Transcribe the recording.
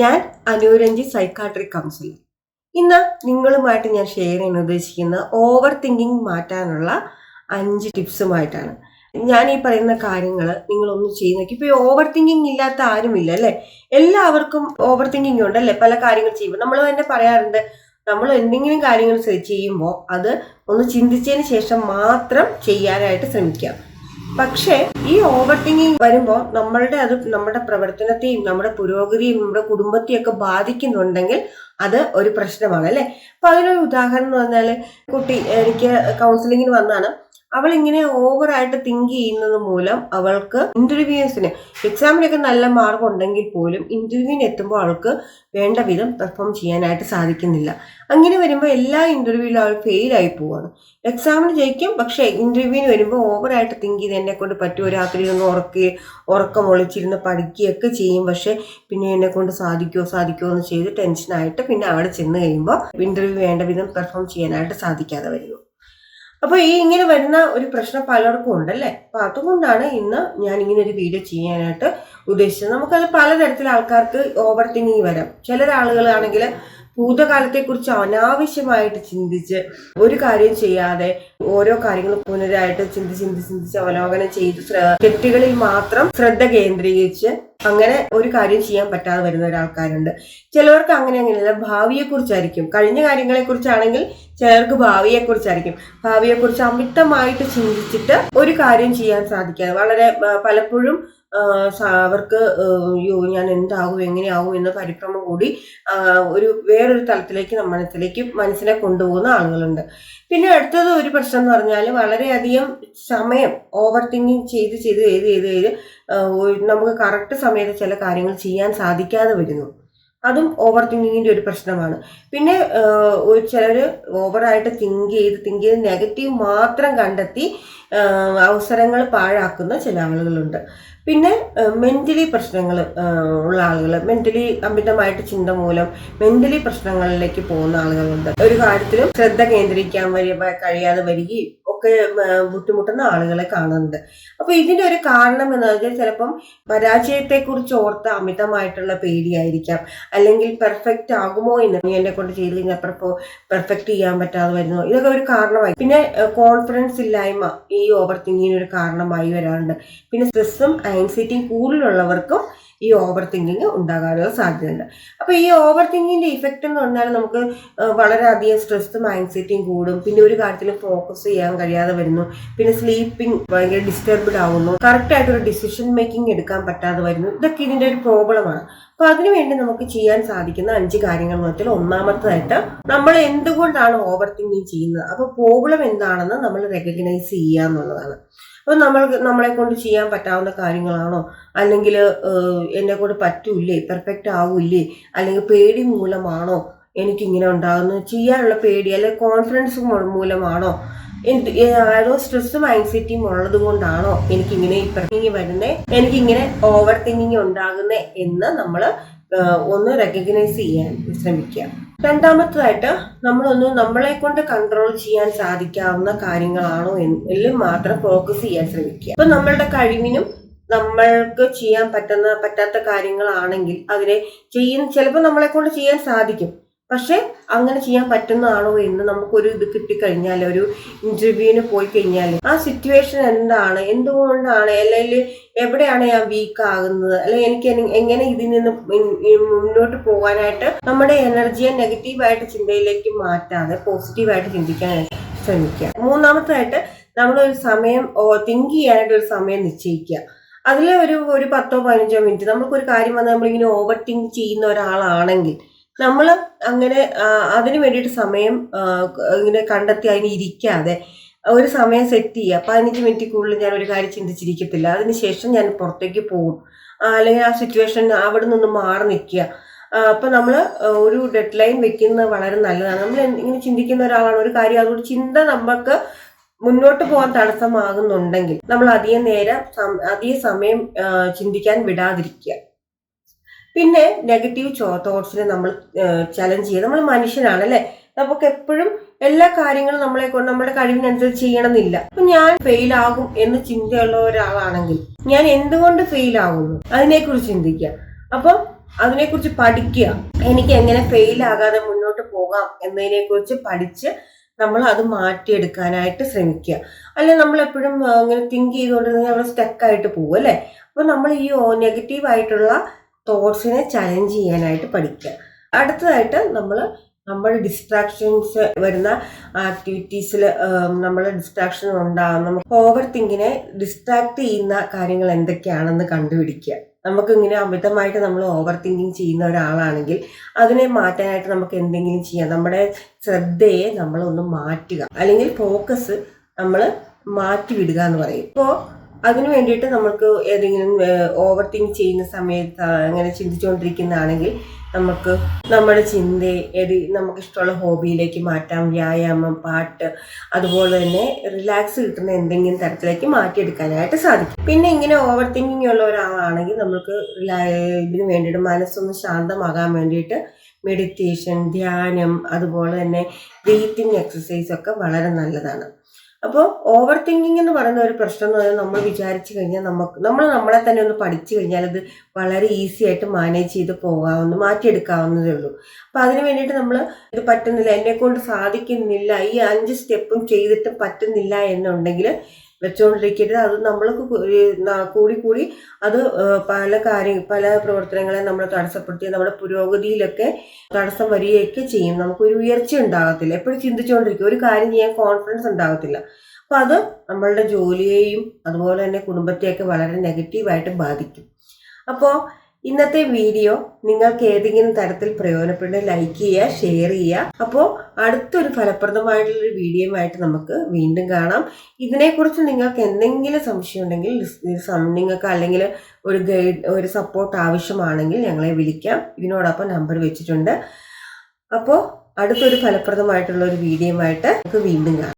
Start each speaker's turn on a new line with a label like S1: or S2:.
S1: ഞാൻ അനുരഞ്ജി psychiatric councillor ഇന്ന് നിങ്ങളുമായിട്ട് ഞാൻ ഷെയർ ചെയ്യാൻ ഉദ്ദേശിക്കുന്ന ഓവർ തിങ്കിങ് മാറ്റാനുള്ള അഞ്ച് ടിപ്സുമായിട്ടാണ്. ഞാൻ ഈ പറയുന്ന കാര്യങ്ങൾ നിങ്ങളൊന്നും ചെയ്ത് നോക്കി. ഇപ്പോൾ ഓവർ തിങ്കിങ് ഇല്ലാത്ത ആരുമില്ല അല്ലേ? എല്ലാവർക്കും ഓവർ തിങ്കിങ് ഉണ്ട് അല്ലേ? പല കാര്യങ്ങൾ ചെയ്യുമ്പോൾ. നമ്മൾ തന്നെ പറയാറുണ്ട് നമ്മൾ എന്തെങ്കിലും കാര്യങ്ങൾ ചെയ്യുമ്പോൾ അത് ഒന്ന് ചിന്തിച്ചതിന് ശേഷം മാത്രം ചെയ്യാനായിട്ട് ശ്രമിക്കാം പക്ഷേ ഈ ഓവർ തിങ്കിങ് വരുമ്പോൾ നമ്മളുടെ അത് നമ്മുടെ പ്രവർത്തനത്തെയും നമ്മുടെ പുരോഗതിയും നമ്മുടെ കുടുംബത്തെയും ഒക്കെ ബാധിക്കുന്നുണ്ടെങ്കിൽ അത് ഒരു പ്രശ്നമാണ് അല്ലേ? അപ്പൊ അതിനൊരു ഉദാഹരണം എന്ന് പറഞ്ഞാൽ കുട്ടി എനിക്ക് കൗൺസിലിങ്ങിന് വന്നാണ് അവൾ ഇങ്ങനെ ഓവറായിട്ട് തിങ്ക് ചെയ്യുന്നത് മൂലം അവൾക്ക് ഇന്റർവ്യൂസിന് എക്സാമിനൊക്കെ നല്ല മാർക്ക് ഉണ്ടെങ്കിൽ പോലും ഇന്റർവ്യൂവിന് എത്തുമ്പോൾ അവൾക്ക് വേണ്ട വിധം പെർഫോം ചെയ്യാനായിട്ട് സാധിക്കുന്നില്ല. അങ്ങനെ വരുമ്പോൾ എല്ലാ ഇന്റർവ്യൂവിലും അവൾ ഫെയിൽ ആയി പോവാണ്. എക്സാമിന് ജയിക്കും പക്ഷേ ഇന്റർവ്യൂവിന് വരുമ്പോൾ ഓവറായിട്ട് തിങ്ക് ചെയ്ത് എന്നെ കൊണ്ട് പറ്റുമോ രാത്രി ഒന്ന് ഉറക്കുകയും ഉറക്കം ഒളിച്ചിരുന്ന് പഠിക്കുകയൊക്കെ ചെയ്യും. പക്ഷേ പിന്നെ എന്നെ കൊണ്ട് സാധിക്കുമോ സാധിക്കുമോ എന്ന് ചെയ്ത് ടെൻഷനായിട്ട് പിന്നെ അവിടെ ചെന്ന് കഴിയുമ്പോൾ ഇന്റർവ്യൂ വേണ്ട വിധം പെർഫോം ചെയ്യാനായിട്ട് സാധിക്കാതെ വരുന്നു അപ്പൊ ഈ ഇങ്ങനെ വരുന്ന ഒരു പ്രശ്നം പലർക്കും ഉണ്ടല്ലേ? അപ്പൊ അതുകൊണ്ടാണ് ഇന്ന് ഞാൻ ഇങ്ങനെ ഒരു വീഡിയോ ചെയ്യാനായിട്ട് ഉദ്ദേശിച്ചത്. നമുക്കത് പലതരത്തിലുള്ള ആൾക്കാർക്ക് ഓവർ തിങ്കിങ് വരാം. ചില ആളുകളാണെങ്കിൽ ഭൂതകാലത്തെക്കുറിച്ച് അനാവശ്യമായിട്ട് ചിന്തിച്ച് ഒരു കാര്യം ചെയ്യാതെ ഓരോ കാര്യങ്ങളും പുനരായിട്ട് ചിന്തിച്ച് ചിന്തിച്ച് ചിന്തിച്ച് അവലോകനം ചെയ്ത് തെറ്റുകളിൽ മാത്രം ശ്രദ്ധ കേന്ദ്രീകരിച്ച് അങ്ങനെ ഒരു കാര്യം ചെയ്യാൻ പറ്റാതെ വരുന്ന ഒരാൾക്കാരുണ്ട്. ചിലവർക്ക് അങ്ങനെ അങ്ങനെയല്ല. ഭാവിയെ കുറിച്ചായിരിക്കും കഴിഞ്ഞ കാര്യങ്ങളെ കുറിച്ചാണെങ്കിൽ ചിലർക്ക് ഭാവിയെ കുറിച്ചായിരിക്കും ഭാവിയെ കുറിച്ച് അമിതമായിട്ട് ചിന്തിച്ചിട്ട് ഒരു കാര്യം ചെയ്യാൻ സാധിക്കാതെ വളരെ പലപ്പോഴും അവർക്ക് അയ്യോ ഞാൻ എന്താകും എങ്ങനെയാകും എന്ന പരിക്രമം കൂടി ഒരു വേറൊരു തലത്തിലേക്ക് നമ്മളത്തിലേക്ക് മനസ്സിനെ കൊണ്ടുപോകുന്ന ആളുകളുണ്ട്. പിന്നെ അടുത്തത് ഒരു പ്രശ്നം എന്ന് പറഞ്ഞാൽ വളരെയധികം സമയം ഓവർ തിങ്കിങ് ചെയ്ത് ചെയ്ത് ചെയ്ത് ചെയ്ത് ചെയ്ത് നമുക്ക് കറക്റ്റ് സമയത്ത് ചില കാര്യങ്ങൾ ചെയ്യാൻ സാധിക്കാതെ വരുന്നു. അതും ഓവർ തിങ്കിങ്ങിന്റെ ഒരു പ്രശ്നമാണ്. പിന്നെ ചിലർ ഓവറായിട്ട് തിങ്ക് ചെയ്ത് തിങ്ക് ചെയ്ത് നെഗറ്റീവ് മാത്രം കണ്ടെത്തി അവസരങ്ങൾ പാഴാക്കുന്ന ചില ആളുകളുണ്ട്. പിന്നെ മെന്റലി പ്രശ്നങ്ങൾ ഉള്ള ആളുകൾ മെന്റലി അമിതമായിട്ട് ചിന്ത മൂലം മെന്റലി പ്രശ്നങ്ങളിലേക്ക് പോകുന്ന ആളുകളുണ്ട്. ഒരു കാര്യത്തിലും ശ്രദ്ധ കേന്ദ്രീകരിക്കാൻ കഴിയാതെ വരികയും ഒക്കെ ബുദ്ധിമുട്ടുന്ന ആളുകളെ കാണുന്നുണ്ട്. അപ്പൊ ഇതിന്റെ ഒരു കാരണം എന്ന് വെച്ചാൽ ചിലപ്പം പരാജയത്തെക്കുറിച്ച് ഓർത്ത അമിതമായിട്ടുള്ള പേടിയായിരിക്കാം. അല്ലെങ്കിൽ പെർഫെക്റ്റ് ആകുമോ എന്ന് നീ എന്നെ കൊണ്ട് ചെയ്ത് കഴിഞ്ഞാൽ പെർഫെക്റ്റ് ചെയ്യാൻ പറ്റാതെ വരുന്നു? ഇതൊക്കെ ഒരു കാരണമായി. പിന്നെ കോൺഫിഡൻസ് ഇല്ലായ്മ ഈ ഓവർ തിങ്കിങ്ങിന് ഒരു കാരണമായി വരാറുണ്ട്. പിന്നെ സ്ട്രെസ്സും ആൻസൈറ്റിയും കൂടുതലുള്ളവർക്കും ഈ ഓവർ തിങ്കിങ് ഉണ്ടാകാനുള്ള സാധ്യതയുണ്ട്. അപ്പൊ ഈ ഓവർ തിങ്കിങ്ങിന്റെ ഇഫക്റ്റ് എന്ന് പറഞ്ഞാൽ നമുക്ക് വളരെയധികം സ്ട്രെസ്സും ആൻസൈറ്റിയും കൂടും. പിന്നെ ഒരു കാര്യത്തിൽ ഫോക്കസ് ചെയ്യാൻ കഴിയാതെ വരുന്നു. പിന്നെ സ്ലീപ്പിംഗ് ഭയങ്കര ഡിസ്റ്റർബ്ഡ് ആവുന്നു. കറക്റ്റ് ആയിട്ടൊരു ഡിസിഷൻ മേക്കിംഗ് എടുക്കാൻ പറ്റാതെ വരുന്നു. ഇതൊക്കെ ഇതിന്റെ ഒരു പ്രോബ്ലമാണ് അപ്പൊ അതിനുവേണ്ടി നമുക്ക് ചെയ്യാൻ സാധിക്കുന്ന അഞ്ച് കാര്യങ്ങൾ എന്ന് വെച്ചാൽ ഒന്നാമത്തേതായിട്ട് നമ്മൾ എന്തുകൊണ്ടാണ് ഓവർ തിങ്കിങ് ചെയ്യുന്നത്? അപ്പോൾ പ്രോബ്ലം എന്താണെന്ന് നമ്മൾ റെക്കഗ്നൈസ് ചെയ്യുക എന്നുള്ളതാണ്. അപ്പൊ നമ്മൾ നമ്മളെ കൊണ്ട് ചെയ്യാൻ പറ്റാവുന്ന കാര്യങ്ങളാണോ? അല്ലെങ്കിൽ എന്നെ കൊണ്ട് പറ്റൂലേ പെർഫെക്റ്റ് ആവൂലേ അല്ലെങ്കിൽ പേടി മൂലമാണോ എനിക്കിങ്ങനെ ഉണ്ടാകുന്നത് ചെയ്യാനുള്ള പേടി അല്ലെങ്കിൽ കോൺഫിഡൻസ് മൂലമാണോ? എന്ത് ഏ, സ്ട്രെസ്സും ആൻസൈറ്റിയും ഉള്ളത് കൊണ്ടാണോ എനിക്കിങ്ങനെ ഈ വരുന്നത് വരുന്നേ? എനിക്കിങ്ങനെ ഓവർ തിങ്കിങ് ഉണ്ടാകുന്നേ എന്ന് നമ്മൾ ഒന്ന് റെക്കഗ്നൈസ് ചെയ്യാൻ ശ്രമിക്കുക. രണ്ടാമത്തതായിട്ട് നമ്മളൊന്ന് നമ്മളെ കൊണ്ട് കൺട്രോൾ ചെയ്യാൻ സാധിക്കാവുന്ന കാര്യങ്ങളാണോ എന്നിൽ മാത്രം ഫോക്കസ് ചെയ്യാൻ ശ്രമിക്കുക. അപ്പൊ നമ്മളുടെ കഴിവിനും നമ്മൾക്ക് ചെയ്യാൻ പറ്റുന്ന പറ്റാത്ത കാര്യങ്ങളാണെങ്കിൽ അതിനെ ചെയ്യുന്ന ചിലപ്പോൾ നമ്മളെ കൊണ്ട് ചെയ്യാൻ സാധിക്കും. പക്ഷെ അങ്ങനെ ചെയ്യാൻ പറ്റുന്നതാണോ എന്ന് നമുക്കൊരു ഇത് കിട്ടിക്കഴിഞ്ഞാൽ ഒരു ഇന്റർവ്യൂവിന് പോയി കഴിഞ്ഞാൽ ആ സിറ്റുവേഷൻ എന്താണ്? എന്തുകൊണ്ടാണ്? അല്ലെങ്കിൽ എവിടെയാണ് ഞാൻ വീക്ക് ആകുന്നത്? അല്ലെങ്കിൽ എനിക്ക് എങ്ങനെ ഇതിൽ നിന്ന് മുന്നോട്ട് പോകാനായിട്ട് നമ്മുടെ എനർജിയെ നെഗറ്റീവായിട്ട് ചിന്തയിലേക്ക് മാറ്റാതെ പോസിറ്റീവായിട്ട് ചിന്തിക്കാനായിട്ട് ശ്രമിക്കുക. മൂന്നാമത്തായിട്ട് നമ്മളൊരു സമയം തിങ്ക് ചെയ്യാനായിട്ട് ഒരു സമയം നിശ്ചയിക്കുക. അതിൽ ഒരു ഒരു പത്തോ പതിനഞ്ചോ മിനിറ്റ് നമുക്കൊരു കാര്യം വന്ന് നമ്മളിങ്ങനെ ഓവർ തിങ്ക് ചെയ്യുന്ന ഒരാളാണെങ്കിൽ നമ്മൾ അങ്ങനെ അതിന് വേണ്ടിയിട്ട് സമയം ഇങ്ങനെ കണ്ടെത്തി അതിന് ഇരിക്കാതെ ഒരു സമയം സെറ്റ് ചെയ്യുക. പതിനഞ്ച് മിനിറ്റിനുള്ളിൽ ഞാൻ ഒരു കാര്യം ചിന്തിച്ചിരിക്കത്തില്ല. അതിനുശേഷം ഞാൻ പുറത്തേക്ക് പോകും. അല്ലെങ്കിൽ ആ സിറ്റുവേഷൻ അവിടെ നിന്ന് മാറി നിൽക്കുക. അപ്പം നമ്മൾ ഒരു ഡെഡ് ലൈൻ വെക്കുന്നത് വളരെ നല്ലതാണ്. നമ്മൾ ഇങ്ങനെ ചിന്തിക്കുന്ന ഒരാളാണ്. ഒരു കാര്യം അതുകൊണ്ട് ചിന്ത നമുക്ക് മുന്നോട്ട് പോകാൻ തടസ്സമാകുന്നുണ്ടെങ്കിൽ നമ്മൾ അധികം നേരം അധിക സമയം ചിന്തിക്കാൻ വിടാതിരിക്കുക. പിന്നെ നെഗറ്റീവ് തോട്ട്സിനെ നമ്മൾ ചലഞ്ച് ചെയ്യുക നമ്മൾ മനുഷ്യനാണ് അല്ലെ? നമുക്ക് എപ്പോഴും എല്ലാ കാര്യങ്ങളും നമ്മളെ കൊണ്ട് നമ്മുടെ കഴിവിനനുസരിച്ച് ചെയ്യണമെന്നില്ല. അപ്പൊ ഞാൻ ഫെയിൽ ആകും എന്ന് ചിന്തയുള്ള ഒരാളാണെങ്കിൽ ഞാൻ എന്തുകൊണ്ട് ഫെയിൽ ആകുന്നു അതിനെക്കുറിച്ച് ചിന്തിക്കുക. അപ്പം അതിനെക്കുറിച്ച് പഠിക്കുക. എനിക്ക് എങ്ങനെ ഫെയിൽ ആകാതെ മുന്നോട്ട് പോകാം എന്നതിനെക്കുറിച്ച് പഠിച്ച് നമ്മൾ അത് മാറ്റിയെടുക്കാനായിട്ട് ശ്രമിക്കുക. അല്ലെ നമ്മൾ എപ്പോഴും ഇങ്ങനെ തിങ്ക് ചെയ്തുകൊണ്ടിരുന്ന നമ്മൾ സ്റ്റക്കായിട്ട് പോകും അല്ലേ? അപ്പോൾ നമ്മൾ ഈ നെഗറ്റീവ് ആയിട്ടുള്ള തോട്ട്സിനെ ചലഞ്ച് ചെയ്യാനായിട്ട് പഠിക്കുക. അടുത്തതായിട്ട് നമ്മൾ നമ്മൾ ഡിസ്ട്രാക്ഷൻസ് വരുന്ന ആക്ടിവിറ്റീസിൽ നമ്മൾ ഡിസ്ട്രാക്ഷൻ ഉണ്ടാകുന്ന ഓവർ തിങ്കിനെ ഡിസ്ട്രാക്ട് ചെയ്യുന്ന കാര്യങ്ങൾ എന്തൊക്കെയാണെന്ന് കണ്ടുപിടിക്കുക. നമുക്കിങ്ങനെ അമിതമായിട്ട് നമ്മൾ ഓവർ തിങ്കിങ് ചെയ്യുന്ന ഒരാളാണെങ്കിൽ അതിനെ മാറ്റാനായിട്ട് നമുക്ക് എന്തെങ്കിലും ചെയ്യാം. നമ്മുടെ ശ്രദ്ധയെ നമ്മളൊന്ന് മാറ്റുക. അല്ലെങ്കിൽ ഫോക്കസ് നമ്മൾ മാറ്റിവിടുക എന്ന് പറയും. ഇപ്പോൾ അതിനു വേണ്ടിയിട്ട് നമുക്ക് ഏതെങ്കിലും ഓവർ തിങ്ക് ചെയ്യുന്ന സമയത്ത് അങ്ങനെ ചിന്തിച്ചുകൊണ്ടിരിക്കുന്നതാണെങ്കിൽ നമുക്ക് നമ്മുടെ ചിന്തയെ ഏത് നമുക്ക് ഇഷ്ടമുള്ള ഹോബിയിലേക്ക് മാറ്റാം. വ്യായാമം പാട്ട് അതുപോലെ തന്നെ റിലാക്സ് കിട്ടുന്ന എന്തെങ്കിലും തരത്തിലേക്ക് മാറ്റിയെടുക്കാനായിട്ട് സാധിക്കും. പിന്നെ ഇങ്ങനെ ഓവർ തിങ്കിങ് ഉള്ള ഒരാളാണെങ്കിൽ നമുക്ക് ഇതിന് വേണ്ടിയിട്ട് മനസ്സൊന്ന് ശാന്തമാകാൻ വേണ്ടിയിട്ട് മെഡിറ്റേഷൻ ധ്യാനം അതുപോലെ തന്നെ ബ്രീത്തിങ് എക്സസൈസ് ഒക്കെ വളരെ നല്ലതാണ്. അപ്പോൾ ഓവർ തിങ്കിങ് എന്ന് പറയുന്ന ഒരു പ്രശ്നം എന്ന് പറഞ്ഞാൽ നമ്മൾ വിചാരിച്ചു കഴിഞ്ഞാൽ നമുക്ക് നമ്മൾ നമ്മളെ തന്നെ ഒന്ന് പഠിച്ചു കഴിഞ്ഞാൽ അത് വളരെ ഈസി ആയിട്ട് മാനേജ് ചെയ്ത് പോകാവുന്ന മാറ്റിയെടുക്കാവുന്നതേ ഉള്ളൂ. അപ്പം അതിന് വേണ്ടിയിട്ട് നമ്മൾ ഇത് പറ്റുന്നില്ല എന്നെ കൊണ്ട് സാധിക്കുന്നില്ല ഈ അഞ്ച് സ്റ്റെപ്പും ചെയ്തിട്ട് പറ്റുന്നില്ല എന്നുണ്ടെങ്കിൽ വെച്ചുകൊണ്ടിരിക്കരുത് അത് നമ്മൾക്ക് കൂടി കൂടി അത് പല കാര്യ പല പ്രവർത്തനങ്ങളെ നമ്മൾ തടസ്സപ്പെടുത്തി നമ്മുടെ പുരോഗതിയിലൊക്കെ തടസ്സം വരികയൊക്കെ ചെയ്യും. നമുക്കൊരു ഉയർച്ച ഉണ്ടാകത്തില്ല. എപ്പോഴും ചിന്തിച്ചുകൊണ്ടിരിക്കും ഒരു കാര്യം ചെയ്യാൻ കോൺഫിഡൻസ് ഉണ്ടാകത്തില്ല. അപ്പൊ അത് നമ്മളുടെ ജോലിയെയും അതുപോലെ തന്നെ കുടുംബത്തെയൊക്കെ വളരെ നെഗറ്റീവായിട്ട് ബാധിക്കും. അപ്പോൾ ഇന്നത്തെ വീഡിയോ നിങ്ങൾക്ക് ഏതെങ്കിലും തരത്തിൽ പ്രയോജനപ്പെട്ട് ലൈക്ക് ചെയ്യുക ഷെയർ ചെയ്യുക. അപ്പോൾ അടുത്തൊരു ഫലപ്രദമായിട്ടുള്ളൊരു വീഡിയോയുമായിട്ട് നമുക്ക് വീണ്ടും കാണാം. ഇതിനെക്കുറിച്ച് നിങ്ങൾക്ക് എന്തെങ്കിലും സംശയം ഉണ്ടെങ്കിൽ നിങ്ങൾക്ക് അല്ലെങ്കിൽ ഒരു ഗൈഡ് ഒരു സപ്പോർട്ട് ആവശ്യമാണെങ്കിൽ ഞങ്ങളെ വിളിക്കാം. ഇതിനോടൊപ്പം നമ്പർ വെച്ചിട്ടുണ്ട്. അപ്പോൾ അടുത്തൊരു ഫലപ്രദമായിട്ടുള്ള ഒരു വീഡിയോയുമായിട്ട് നമുക്ക് വീണ്ടും കാണാം.